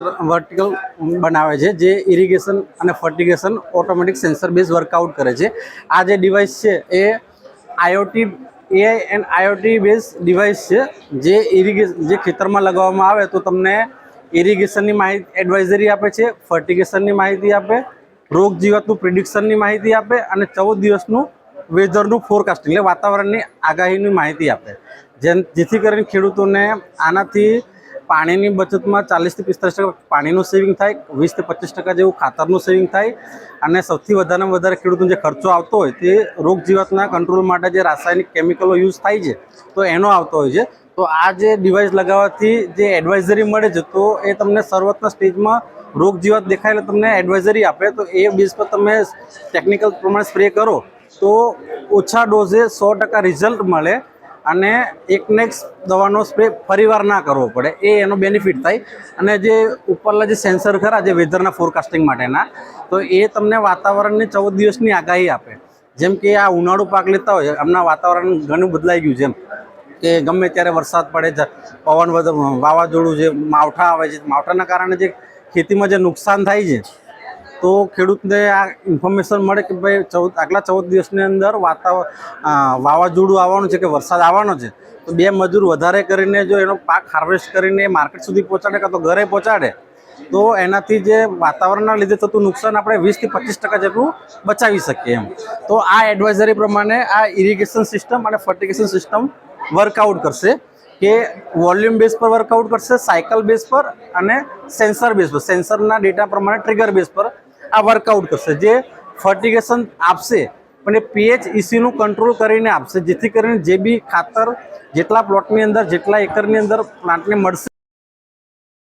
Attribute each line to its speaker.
Speaker 1: Vertical બનાવે છે, જે ઇરિગેશન અને fertigation automatic sensor base workout કરે છે. આ જે ડિવાઇસ છે, એ IOT AI and IOT base device છે, જે ઇરિગેશન જે ખેતરમાં લગાવવામાં આવે તો તમને ઇરિગેશનની માહિતી એડવાઇઝરી આપે છે ફર્ટિગેશનની માહિતી આપે, રોગ જીવાતનું પ્રિડિક્શનની માહિતી આપે અને ચૌદ દિવસનું વેધરનું ફોરકાસ્ટિંગ એટલે વાતાવરણની આગાહીની માહિતી આપે. જેમ, જેથી કરીને ખેડૂતોને આનાથી પાણીની બચતમાં ચાલીસથી પિસ્તાલીસ ટકા પાણીનું સેવિંગ થાય, વીસથી પચીસ ટકા જેવું ખાતરનું સેવિંગ થાય અને સૌથી વધારેમાં વધારે ખેડૂતનો જે ખર્ચો આવતો હોય તે રોગ જીવાતના કંટ્રોલ માટે જે રાસાયણિક કેમિકલો યુઝ થાય છે, તો એનો આવતો હોય છે. તો આ જે ડિવાઇસ લગાવવાથી જે એડવાઇઝરી મળે છે, તો એ તમને શરૂઆતના સ્ટેજમાં રોગ જીવાત દેખાય એટલે તમને એડવાઇઝરી આપે. તો એ બેઝ પર તમે ટેકનિકલ પ્રમાણે સ્પ્રે કરો, તો ઓછા ડોઝે સો ટકા રિઝલ્ટ મળે અને એકને એક દવાનો સ્પ્રે ફરીવાર ના કરવો પડે. એ એનો બેનિફિટ થાય. અને જે ઉપરના જે સેન્સર ખરા, જે વેધરના ફોરકાસ્ટિંગ માટેના, તો એ તમને વાતાવરણની ચૌદ દિવસની આગાહી આપે. જેમ કે આ ઉનાળુ પાક લેતા હોય હમણાં વાતાવરણ ઘણું બદલાઈ ગયું છે કે ગમે ત્યારે વરસાદ પડે છે પવન વાવાઝોડું જે માવઠા આવે છે, માવઠાના કારણે જે ખેતીમાં જે નુકસાન થાય છે તો ખેડૂતને આ ઇન્ફોર્મેશન મળે કે ભાઈ ચૌદ આગલા ચૌદ દિવસની અંદર વાતાવરણ વાવાઝોડું આવવાનું છે કે વરસાદ આવવાનો છે, તો બે મજૂર વધારે કરીને જો એનો પાક હાર્વેસ્ટ કરીને માર્કેટ સુધી પહોંચાડે કાં તો ઘરે પહોંચાડે, તો એનાથી જે વાતાવરણના લીધે થતું નુકસાન આપણે વીસથી પચીસ ટકા જેટલું બચાવી શકીએ એમ. તો આ એડવાઇઝરી પ્રમાણે આ ઇરિગેશન સિસ્ટમ અને ફર્ટિગેશન સિસ્ટમ વર્કઆઉટ કરશે, કે વોલ્યુમ બેઝ પર વર્કઆઉટ કરશે સાયકલ બેઝ પર અને સેન્સર બેઝ પર. સેન્સરના ડેટા પ્રમાણે ટ્રિગર બેઝ પર આ વર્કઆઉટ કરશે, જે ફર્ટિગેશન આપશે પણ એ પીએચ ઇસીનું કંટ્રોલ કરીને આપશે, જેથી કરીને જે બી ખાતર જેટલા પ્લોટની અંદર, જેટલા એકરની અંદર પ્લાન્ટને મળશે.